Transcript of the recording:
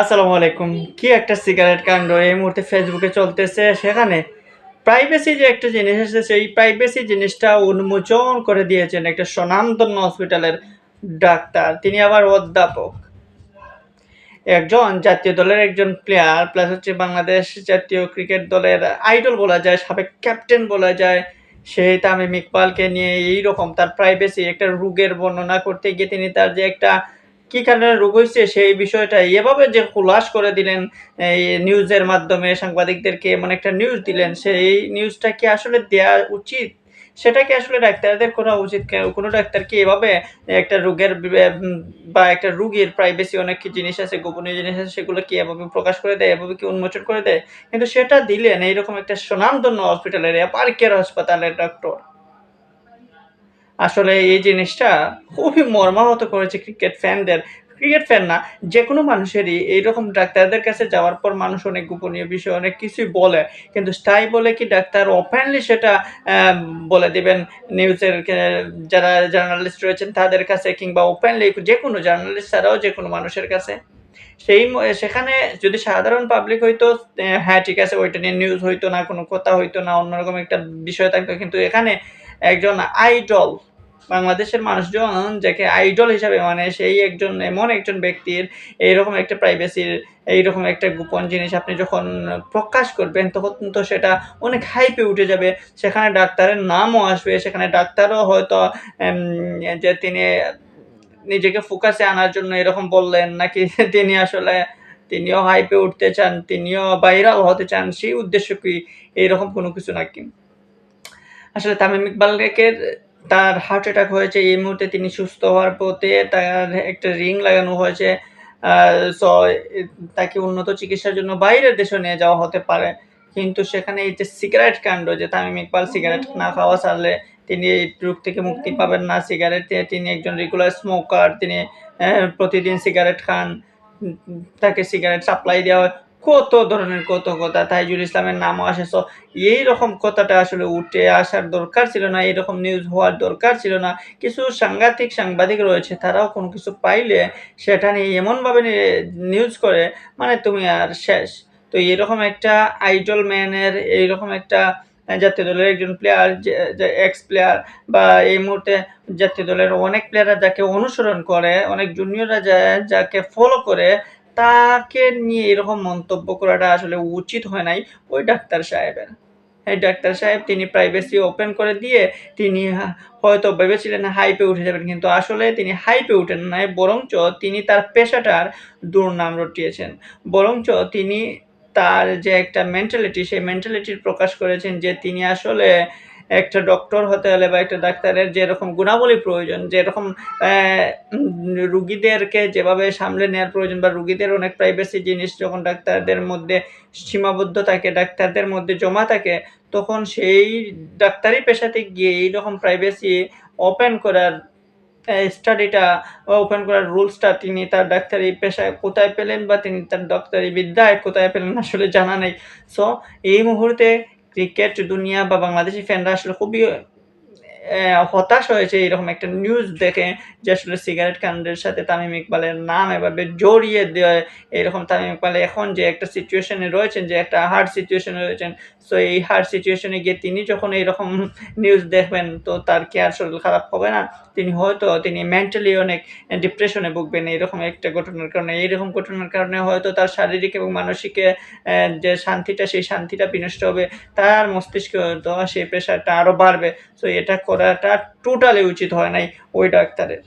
আসসালামু আলাইকুম। কি একটা সিগারেট কাণ্ড এই মুহূর্তে ফেসবুকে চলতেছে। সেখানে প্রাইভেসি যে একটা জিনিস আছে, সেই প্রাইভেসি জিনিসটা উন্মোচন করে দিয়েছেন একটা স্বনামধন্য হসপিটালের ডাক্তার। তিনি আবার অধ্যাপক। একজন জাতীয় দলের একজন প্লেয়ার প্লাস হচ্ছে বাংলাদেশ জাতীয় ক্রিকেট দলের আইডল বলা যায়, সাবেক ক্যাপ্টেন বলা যায়। সেই তামিম ইকবালকে নিয়ে এইরকম তার প্রাইভেসি একটা রোগের বর্ণনা করতে গিয়ে তিনি তার যে একটা কি কারণে রোগ হয়েছে সেই বিষয়টা এভাবে যে খুলাস করে দিলেন নিউজের মাধ্যমে সাংবাদিকদেরকে, এমন একটা নিউজ দিলেন, সেই নিউজটা কি আসলে দেওয়া উচিত? সেটা কি আসলে ডাক্তারদের করা উচিত? কেন? কোনো ডাক্তার কি এভাবে একটা রোগের বা একটা রুগীর প্রাইভেসি অনেক কি জিনিস আছে, গোপনীয় জিনিস আছে, সেগুলো কি এভাবে প্রকাশ করে দেয়, এভাবে কি উন্মোচন করে দেয়? কিন্তু সেটা দিলেন এইরকম একটা সুনামধন্য হসপিটালের পার্কের হাসপাতালের ডক্টর আসলে এই জিনিসটা খুবই মর্মাহত করেছে ক্রিকেট ফ্যানদের ক্রিকেট ফ্যান না যে কোনো মানুষেরই এইরকম ডাক্তারদের কাছে যাওয়ার পর মানুষ অনেক গোপনীয় বিষয় অনেক কিছুই বলে, কিন্তু তাই বলে কি ডাক্তার ওপেনলি সেটা বলে দেবেন নিউজের যারা জার্নালিস্ট রয়েছেন তাদের কাছে কিংবা ওপেনলি যে কোনো জার্নালিস্ট ছাড়াও যে কোনো মানুষের কাছে। সেই সেখানে যদি সাধারণ পাবলিক হইতো হ্যাঁ ঠিক আছে, ওইটা নিয়ে নিউজ হইতো না, কোনো কথা হইতো না, অন্যরকম একটা বিষয় থাকতো, কিন্তু এখানে একজন আইডল, বাংলাদেশের মানুষজন যাকে আইডল হিসাবে মানে সেই একজন এমন একজন ব্যক্তির এইরকম একটা প্রাইভেসির এইরকম একটা গোপন জিনিস আপনি যখন প্রকাশ করবেন, তখন তো সেটা অনেক হাইপে উঠে যাবে। সেখানে ডাক্তারের নামও আসবে, সেখানে ডাক্তারও হয়তো যে তিনি নিজেকে ফোকাসে আনার জন্য এরকম বললেন, নাকি তিনি আসলে তিনিও হাইপে উঠতে চান, তিনিও ভাইরাল হতে চান, সেই উদ্দেশ্য কি? এইরকম কোনো কিছু নাকি? আসলে তামিম ইকবালকে তার হার্ট অ্যাটাক হয়েছে এই মুহূর্তে তিনি সুস্থ হওয়ার পথে, তার একটা রিং লাগানো হয়েছে তাকে উন্নত চিকিৎসার জন্য বাইরের দেশে নিয়ে যাওয়া হতে পারে। কিন্তু সেখানে এই যে সিগারেট কাণ্ড, যে তামিম ইকবাল সিগারেট না খাওয়া ছাড়লে তিনি এই রোগ থেকে মুক্তি পাবেন না। সিগারেট তিনি একজন রেগুলার স্মোকার তিনি প্রতিদিন সিগারেট খান তাকে সিগারেট সাপ্লাই দেওয়া হয়। কত ধরনের কত কথা তাইজুল ইসলামের নামও আসে সো এই রকম কথাটা আসলে উঠে আসার দরকার ছিল না এরকম নিউজ হওয়ার দরকার ছিল না। কিছু সাংঘাতিক সাংবাদিক রয়েছে, তারাও কোনো কিছু পাইলে সেটা নিয়ে এমনভাবে নিউজ করে মানে তুমি আর শেষ। তো এরকম একটা আইডল ম্যানের এইরকম একটা জাতীয় দলের একজন প্লেয়ার এক্স প্লেয়ার বা এই মুহূর্তে জাতীয় দলের অনেক প্লেয়াররা যাকে অনুসরণ করে, অনেক জুনিয়ররা যাকে ফলো করে তাকে নিয়ে এরকম মন্তব্য করাটা আসলে উচিত হয় নাই ওই ডাক্তার সাহেবের। এই ডাক্তার সাহেব তিনি প্রাইভেসি ওপেন করে দিয়ে তিনি হয়তো ভেবেছিলেন হাইপে উঠে যাবেন, কিন্তু আসলে তিনি হাইপে উঠেন নাই, বরঞ্চ তিনি তার পেশাটার দুর্নাম রটিয়েছেন। বরঞ্চ তিনি তার যে একটা মেন্টালিটি সেই মেন্টালিটির প্রকাশ করেছেন যে তিনি আসলে একটা ডক্টর হতে হলে বা একটা ডাক্তারের যেরকম গুণাবলী প্রয়োজন যেরকম রুগীদেরকে যেভাবে সামলে নেওয়ার প্রয়োজন বা রুগীদের অনেক প্রাইভেসি জিনিস যখন ডাক্তারদের মধ্যে সীমাবদ্ধ থাকে, ডাক্তারদের মধ্যে জমা থাকে, তখন সেই ডাক্তারি পেশাতে গিয়ে এইরকম প্রাইভেসি ওপেন করার স্টাডিটা ওপেন করার রুলসটা তিনি তার ডাক্তারি পেশায় কোথায় পেলেন বা তিনি তার ডাক্তারি বিদ্যায় কোথায় পেলেন আসলে জানা নেই। সো এই মুহূর্তে ক্রিকেট দুনিয়া বা বাংলাদেশি ফ্যানরা আসলে খুবই হতাশ হয়েছে, এরকম একটা নিউজ দেখে যে আসলে সিগারেট কাণ্ডের সাথে তামিম ইকবালের নাম এভাবে জড়িয়ে দেয়, এরকম তামিম ইকবাল এখন যে একটা সিচুয়েশনে রয়েছেন, যে একটা হার্ড সিচুয়েশনে রয়েছেন সো এই হার্ড সিচুয়েশনে গিয়ে তিনি যখন এইরকম নিউজ দেখবেন, তো তার কি আর শরীর খারাপ হবে না? তিনি হয়তো, তিনি মেন্টালি অনেক ডিপ্রেশনে ভুগবেন, এরকম একটা ঘটনার কারণে এইরকম ঘটনার কারণে হয়তো তার শারীরিক এবং মানসিক যে শান্তিটা, সেই শান্তিটা বিনষ্ট হবে, তার মস্তিষ্কে হয়তো সেই প্রেশারটা আরও বাড়বে সো এটা করাটা টোটালি উচিত হয় নাই ওই ডাক্তারের।